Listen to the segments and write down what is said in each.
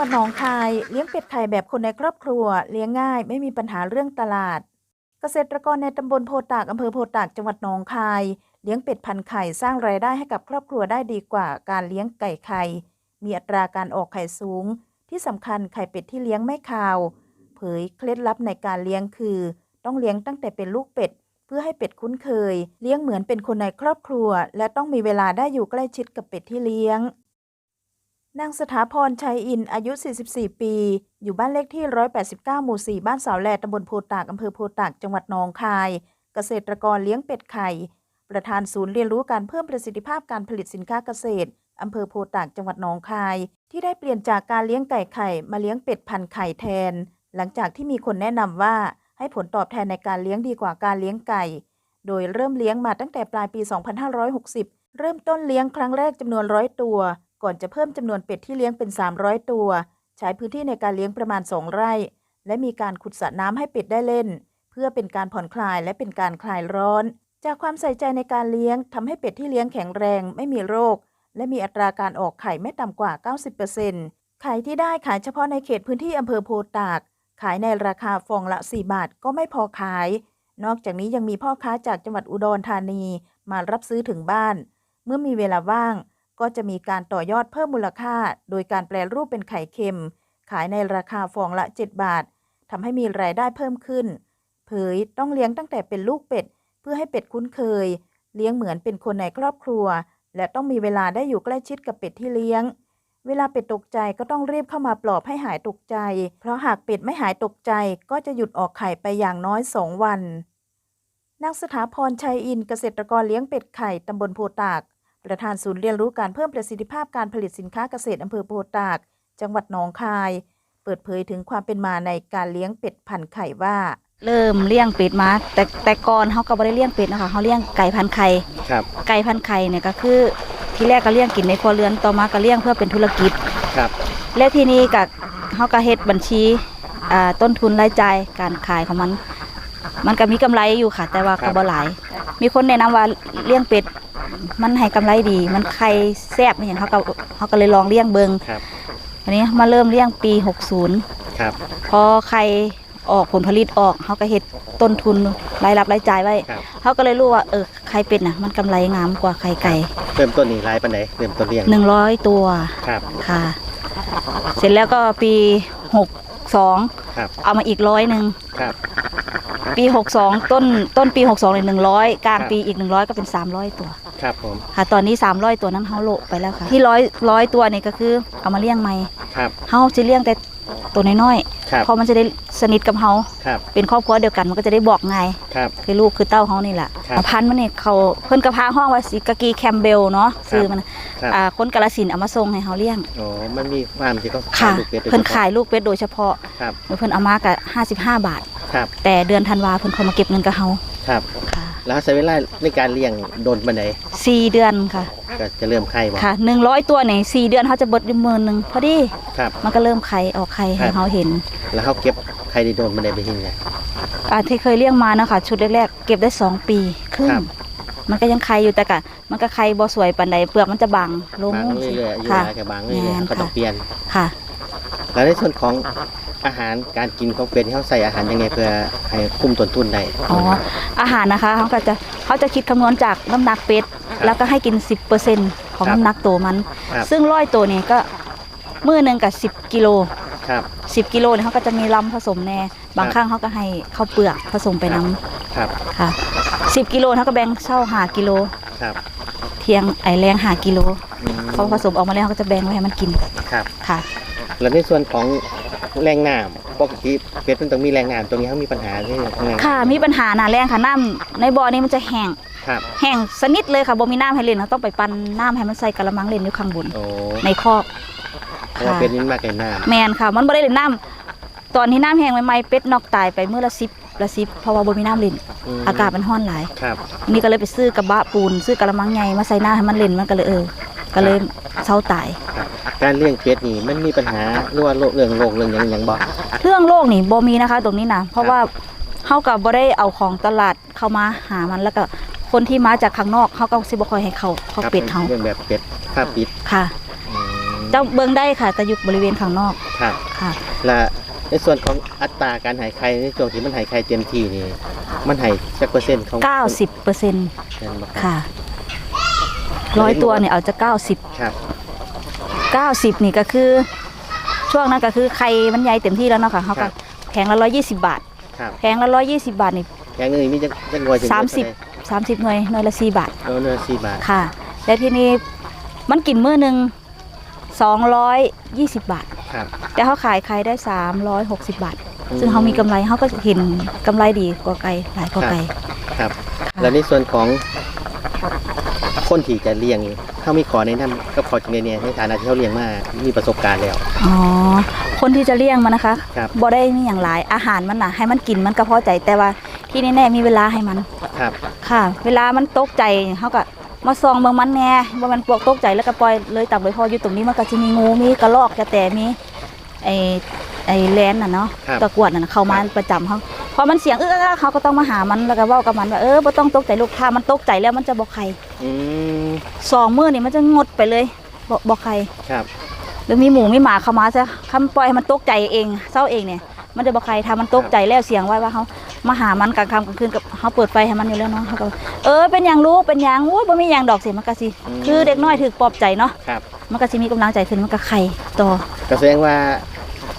หวัดหนองคายเลี้ยงเป็ดไข่แบบคนในครอบครัว เลี้ยงง่าย ไม่มีปัญหาเรื่องตลาด เกษตรกรในตำบลโพตากอำเภอโพตากจังหวัดหนองคาย เลี้ยงเป็ดพันไข่สร้างรายได้ให้กับครอบครัวได้ดีกว่าการเลี้ยงไก่ไข่ มีอัตราการออกไข่สูง ที่สำคัญไข่เป็ดที่เลี้ยงไม่คาว เผยเคล็ดลับในการเลี้ยงคือ ต้องเลี้ยงตั้งแต่เป็นลูกเป็ด เพื่อให้เป็ดคุ้นเคย เลี้ยงเหมือนเป็นคนในครอบครัว และต้องมีเวลาได้อยู่ใกล้ชิดกับเป็ดที่เลี้ยง นางสถาพรชัยอินอายุ 44 ปี อยู่บ้านเลขที่ 189 หมู่ 4 บ้านสาวแลตำบลโพตากอำเภอโพตากจังหวัดหนองคาย เกษตรกรเลี้ยงเป็ดไข่ ประธานศูนย์เรียนรู้การเพิ่มประสิทธิภาพการผลิตสินค้าเกษตรอำเภอโพตากจังหวัดหนองคาย ที่ได้เปลี่ยนจากการเลี้ยงไก่ไข่มาเลี้ยงเป็ดพันไข่แทน หลังจากที่มีคนแนะนำว่าให้ผลตอบแทนในการเลี้ยงดีกว่าการเลี้ยงไก่ โดยเริ่มเลี้ยงมาตั้งแต่ปลายปี 2560 เริ่มต้นเลี้ยงครั้งแรกจำนวนร้อยตัว ก่อนจะเพิ่มจำนวนเป็ดที่เลี้ยงเป็น 300 ตัว ใช้พื้นที่ในการเลี้ยงประมาณ 2 ไร่ และมีการขุดสระน้ำให้เป็ดได้เล่น เพื่อเป็นการผ่อนคลายและเป็นการคลายร้อน จากความใส่ใจในการเลี้ยงทำให้เป็ดที่เลี้ยงแข็งแรง ไม่มีโรค และมีอัตราการออกไข่ไม่ต่ำกว่า 90%ไข่ที่ได้ขายเฉพาะในเขตพื้นที่อำเภอโพตาก ขายในราคาฟองละ 4 บาทก็ไม่พอขาย นอกจากนี้ยังมีพ่อค้าจากจังหวัดอุดรธานีมารับซื้อถึงบ้าน เมื่อมีเวลาว่าง ก็จะมีการต่อยอดเพิ่มมูลค่า โดยการแปลรูปเป็นไข่เค็ม ขายในราคาฟองละ 7 บาททำให้มีรายได้เพิ่มขึ้น เผยต้องเลี้ยงตั้งแต่เป็นลูกเป็ด เพื่อให้เป็ดคุ้นเคย เลี้ยงเหมือนเป็นคนในครอบครัว และต้องมีเวลาได้อยู่ใกล้ชิดกับเป็ดที่เลี้ยง เวลาเป็ดตกใจก็ต้องรีบเข้ามาปลอบให้หายตกใจ เพราะหากเป็ดไม่หายตกใจก็จะหยุดออกไข่ไปอย่างน้อยสองวันนางสถาพรชัยอินเกษตรกรเลี้ยงเป็ดไข่ตำบลโพตาก ประธานศูนย์เรียนรู้การเพิ่มประสิทธิภาพการผลิตสินค้าเกษตรอำเภอโพตาก จังหวัดหนองคาย เปิดเผยถึงความเป็นมาในการเลี้ยงเป็ดพันธุ์ไข่ว่า เริ่มเลี้ยงเป็ดมา แต่แต่ก่อนเขาก็บ่ได้เลี้ยงเป็ดนะคะเขาเลี้ยงไก่พันธุ์ไข่ครับไก่พันธุ์ไข่เนี่ยก็คือที่แรกก็เลี้ยงกินในครัวเรือนต่อมาก็เลี้ยงเพื่อเป็นธุรกิจครับ และทีนี้ก็เขาก็เฮ็ดบัญชีอ่าต้นทุนรายจ่ายการขายของมัน มันก็มีกำไรอยู่ค่ะ แต่ว่าก็บ่หลาย มีคนแนะนำว่าเลี้ยงเป็ด มันให้กำไรดี มันไข่แซ่บอหย่างเขาก็เขาก็เลยลองเลี้ยงเบิงครับอันนี้มาเริ่มเลี้ยงปี 60 ครับ พอไข่ออกผลผลิตออกเขาก็เฮ็ดต้นทุนรายรับรายจ่ายไว้ครับเขาก็เลยรู้ว่าเออไข่เป็ดน่ะ มันกำไรงามกว่าไข่ไก่เริ่มต้นนี่รายปันไหนเริ่มต้นเลี้ยงหนึ่งร้อยตัวครับค่ะ เสร็จแล้วก็ปีหกสองครับเอามาอีกร้อยหนึ่งครับปีหกสองต้นต้นปีหกสองเลยหนึ่งร้อยกลางครับปีอีกหนึ่งร้อยก็เป็นสามร้อยตัว ครับผม ค่ะ ตอนนี้สามร้อยตัวนั้นเขาโละไปแล้วค่ะ ที่ร้อยร้อยตัวนี่ก็คือเอามาเลี้ยงใหม่ครับเขาจะเลี้ยงแต่ตัวน้อยครับ ๆเพราะมันจะได้สนิทกับเขาครับ เป็นครอบครัวเดียวกันมันก็จะได้บอกง่ายครับ คือลูกคือเต้าเขานี่แหละครับพันธุ์มันนี่เขาเพิ่นกระพาห้องว่าสิกากีแคมเบลเนาะซื้อมันครับ อ่าคนกาลสินธุ์เอามาส่งให้เขาเลี้ยงโอ้มันมีความที่เขาค่ะ ลูกเป็ดโดยเพิ่นฉพาะขายลูกเป็ดโดยเฉพาะครับโดยเพิ่นเอามากะ55 บาท ครับ แต่เดือนธันวาเพิ่นเขามาเก็บเงินกับเฮาครับ ค่ะ แล้วใช้เวลาในการเลี้ยงโดนปันไหน สี่เดือนค่ะ ก็จะเริ่มไข่บ่ค่ะ100ตัวนี่สี่เดือนเขาจะเบิดอยู่หมื่นหนึงพอดีครับ มันก็เริ่มไข่ออกไข่ให้ครับ เขาเห็นแล้วเขาเก็บไข่ได้โดนปันไหนไปทิ้งไง อ่าที่เคยเลี้ยงมานะคะ ชุดแรกๆเก็บได้สองปีครึ่งครับมันก็ยังไข่อยู่แต่กะมันก็ไข่บ่สวยปานใดเปลือกมันจะบางลงบางเรื่อยๆอายุค่ะรายกับบางเรื่อยแม่นๆเขาต้องค่ะ เปลี่ยน ค่ะ แล้วในส่วนของอาหารการกินของเป็ดที่เขาใส่อาหารยังไงเพื่อให้คุ้มต้นทุนได้ อ๋ออาหารนะคะเขาก็จะเขาจะคิดคำนวณจากน้ำหนักเป็ดครับ แล้วก็ให้กิน 10%ของครับน้ำหนักตัวมัน ครับ ซึ่งร้อยตัวเนี่ยก็มื้อหนึ่งกับ 10 กิโล ครับ 10 กิโลเนี่ยเขาก็จะมีลำผสมแน่บางครับครั้งเขาก็ให้ข้าวเปลือกผสมไปน้ครับำค่ะ 10 กิโลเขาก็แบ่งเช่าหากิโล ครับเทียงไอแรงหากิโลอืมเขาผสมออกมาแล้วเขาก็จะแบ่งไว้ให้มันกินครับ ค่ะ แล้วในส่วนของแรงน้ำ ปกติเป็ดมันต้องมีแรงน้ำตรงนี้เขามีปัญหาที่ไหนบ้างค่ะ มีปัญหาหนาแรงค่ะน้ำในบ่อนี้มันจะแห้งครับแห้งสนิทเลยค่ะบ่มีน้ำให้เล่นเขาต้องไปปั่นน้ำให้มันใส่กระมังเล่นอยู่ข้างบนโอ้ในคอกเพราะว่าเป็ดนี่มันมากเกินน้แมนค่ะ มันบ่ได้เล่นน้ำตอนที่น้ำแห้งใหม่ๆเป็ดนอกตายไปเมื่อละสิบละสิบเพราะว่าบ่มีน้ำเล่นำมอากาศมันร้อนหลาย ครับ นี่ก็เลยไปซื้อกระบะปูน ซื้อกระมังใหญ่มาใส่น้ำให้มันเล่นมันก็เลยเออ ก็เลยเศร้าตาย ครับ การเลี้ยงเป็ดนี่มันมีปัญหาหรือว่าโรคเรื่องโรคเรื่องหยังหยังบ่เรื่องโรคนี่บ่มีนะคะ ตรงนี้นะเพราะว่าเฮาก็บ่ได้เอาของตลาดเข้ามาหามันแล้วก็คนที่มาจากข้างนอกเขาก็สิบ่ค่อยให้เขาเขาครับเป็ดเฮาเรื่องแบบเป็ดผ้าปิดค่ะอืมเจ้าเบิ่งได้ค่ะแต่อยู่บริเวณข้างนอกครับ ค่ะ และในส่วนของอัตราการหายไข้ในช่วงที่มันหายไข้เต็มที่นี่มันหายสักเปอร์เซ็นต์ของ90เปอร์เซ็นต์แม่นบ่ครับค่ะร้อยตัวเนี่ยเอาจะ 90 ครับ 90 นี่ก็คือ ช่วงนั้นก็คือไข่มันใหญ่เต็มที่แล้วเนาะค่ะเขาครัก็บแพงละ120 บาทครับแพงละ120 บาทนี่แกงเงินมีจักจักงวยถึงสามสิบ30หน่วยหน่วยละ4บาทเออเนื้อสี่บาทค่ะ แล้วทีนี้มันกินมื้อหนึง220 บาท ครับ แต่เขาขายไข่ได้ 360 บาทซึ่งเขามีกำไรเขาก็เห็นกำไรดีกว่าไก่หลายกว่าไก่ ครับแล้วในส่วนของคนที่จะเลี้ยงนี่ เขามีขอแนะนำกับขอจริงเนี่ยในฐานะที่เขาเลี้ยงมามีประสบการณ์แล้ว อ๋อ คนที่จะเลี้ยงมันนะคะครับ บ่ได้มีอย่างหลายอาหารมันน่ะ ให้มันกินมันก็พอใจแต่ว่าที่แน่ๆมีเวลาให้มัน ครับ ค่ะ เวลามันตกใจเขาก็มาซองเบิ่งมันแหน่ว่ามันพวกตกใจแล้วก็ปล่อยเลยตับเลยพออยู่ตรงนี้มันก็จะมีงูมีกระรอกกระแตมีไอ้ไอ้แลนน่ะเนาะครับ ตะกรวดน่ะเข้ามาประจำเขาพ อมันเสียงเออเขาก็ต้องมาหามันแล้วก็เว้ากับมันว่าเออบ่ต้องตกใจลูกถ้ามันตกใจแล้วมันจะบ่ไข่อืมสองมื้อนี่มันจะงดไปเลยบ่บ่ไข่ครับหรือมีหมูมีหมาเข้ามาซะคำปล่อยให้มันตกใจเองเศร้าเองเนี่ย มันจะบอกใครทำมันตกใจแล้วเสียงไว้ว่าเขามาหามันกลางค่ำกลางคืนกับเขาเปิดไฟให้มันอยู่แล้วเนาะเขาก็เออเป็นอย่างลูกเป็นอย่างโอ้ยบ่มีอย่างดอกเสียมันก็สิอืมคือเด็กน้อยถือปลอบใจเนาะครับมันก็สิมีกำลังใจขึ้นมันก็ไข่ต่อก็แสดงว่า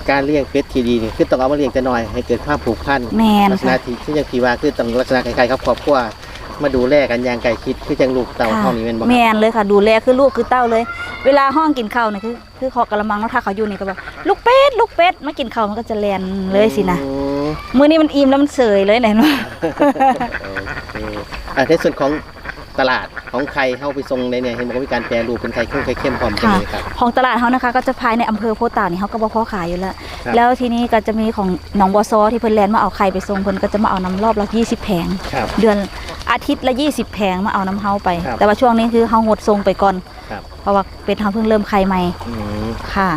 การเลี้ยงเป็ดที่ดีนี่คือต้องเอามาเลี้ยงแต่น้อยให้เกิดความผูกพันแมนลักษณะค่ะที่ที่ยังที่ว่าคือต้องลักษณะคล้ายๆครับครอบครัวมาดูแลกันอย่างใกล้ชิดคือจังลูกเต่าค่ะเท่านี้แม่นบ่คแมรับนเลยค่ะ ดูแลคือลูกคือเต้าเลย เวลาห้องกินข้าวเนี่ยคือคือขอกระมังแล้วถ้าเขาอยู่นี่ก็บอกลูกเป็ดลูกเป็ดมากินข้าวมันก็จะแลนเลยสินะอืมมื้อนี้มันอิ่มแล้วมันเสยเลยเนี่ยเนาะโอเคอะในส่วนของ ตลาดของใครเข้าไปทรงในเนี่ยเห็นบอกว่ามีการแปรรูปเป็นไข่ข้นไข่เข้มพร้อมกันค่ะ เลยครับ ของตลาดเขานะคะ ก็จะภายในอำเภอโพธิ์ตากนี่เขาก็บ่พอขายอยู่แล้ว ครับ แล้วทีนี้ก็จะมีของหนองบัวซอที่เพิ่นแลนมาเอาไข่ไปส่งเพิ่นก็จะมาเอาน้ำรอบละ20 แผง ครับ เดือนอาทิตย์ละ 20 แผงมาเอาน้ำเฮาไป ครับแต่ว่าช่วงนี้คือเฮางดส่งไปก่อน ครับ เพราะว่าเป็นเฮาเพิ่งเริ่มไข่ใหม่อืม ค่ะ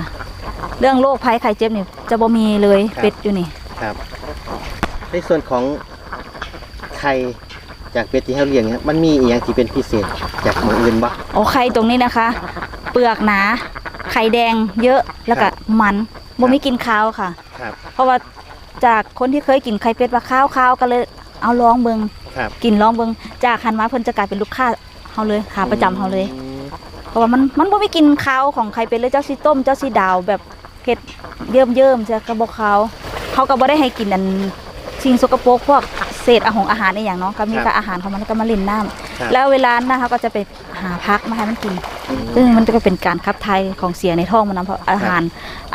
เรื่องโรคภัยไข้เจ็บนี่จะบ่มีเลยครับ เป็ดอยู่นี่ ครับ ในส่วนของไข่ จากเป็ดที่เขาเลี้ยงเนี่ยมันมีอีกอย่างที่เป็นพิเศษจากหมูอื่นบ่โอ้ไข่ตรงนี้นะคะ เปลือกหนา ไข่แดงเยอะแล้วก็มันบ่มีกลินคาวค่ะ ครับ เพราะว่าจากคนที่เคยกินไข่เป็ดว่าข้าวข้าวๆก็เลยเอาลองเบิงครับ กินลองเบิงจากหันมาเพิ่นจะกลายเป็นลูกค้าเฮาเลยขาประจำเฮาเลยอืมเพราะว่ามันมันบ่มีกลินข้าวของไข่เป็ดเลยเจ้าสิต้มเจ้าสิดาวแบบเผ็ดเยิ่มๆจะกระบอกขาวเขาก็บ่ได้ให้กินอันสิ่งสกปรกพวก เศษอาหงอาหารในอย่างเนาะก็มีแต่อาหารของมันก็มาเล่นน้ำครับแล้วเวลานั้นเขาก็จะไปหาพักมาให้มันกินอืมซึ่งมันก็เป็นการขับถ่ายของเสียในท้องมันนะเพราะอาหาร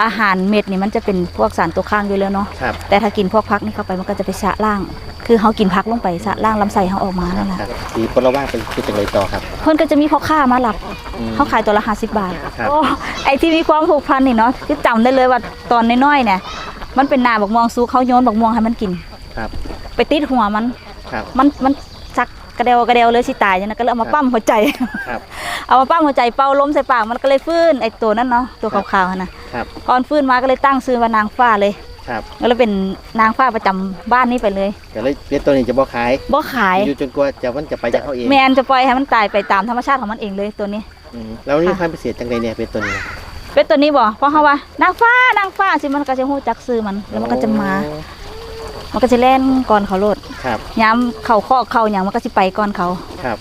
อาหารเม็ดนี่มันจะเป็นพวกสารตกค้างอยู่แล้วเนาะครับแต่ถ้ากินพวกพักนี่เข้าไปมันก็จะไปสะล่างคือเขากินพักลงไปสะล่างลำไส้เขาออกมานั่นแหละครับสีพลว่างเป็นคือจังไรต่อครับ เพื่อนก็จะมีพ่อค้ามาหลับอืมเขาขายตัวละห้าสิบบาทครับโอ้ไอที่มีความผูกพันนี่เนาะคือจำได้เลยว่าตอนน้อยๆเนี่ยมันเป็นนาบักม่วงซูเขาโยนบักม่วงให้มันกินครับ ไปติดหัวมัน ครับ มันมันซักกระเดวกระเดวเลยสิตายเนี่ยนะก็เลยเอามาปั้มหัวใจ ครับ เอามาปั้มหัวใจเป่าลมใส่ปากมันก็เลยฟื้นไอตัวนั้นเนาะตัวขาวๆอะนะครับ ก่อนฟื้นมาก็เลยตั้งชื่อว่านางฟ้าเลยครับก็เลยเป็นนางฟ้าประจำบ้านนี้ไปเลยก็เลยเป็ดตัวนี้จะบ่ขายบ่ขายอยู่จนกว่าจะมันจะไปจากเขาเองแมนจะปล่อยให้มันตายไปตามธรรมชาติของมันเองเลยตัวนี้ อืมแล้วนี่ความพิเศษจังไรเนี่ยเป็ดตัวนี้เป็นตัวนี้บ่เพราะเขาว่านางฟ้านางฟ้าสิมันก็จะฮู้จักซื้อมันแล้วมันก็จะมา โอ้ มันก็จะแล่นก่อนเขาโลดครับย้ำเขาคอกเขาอย่างมันก็จะไปก่อนเขา ครับ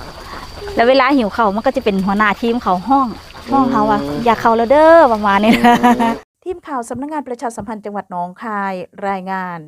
แล้วเวลาหิวเขามันก็จะเป็นหัวหน้าทีมเขาห้องห้องเขาว่าอืมอยากเขาแล้วเด้อประมาณนี้นะทีมข่าวสำนักงานประชาสัมพันธ์จังหวัดหนองคายรายงาน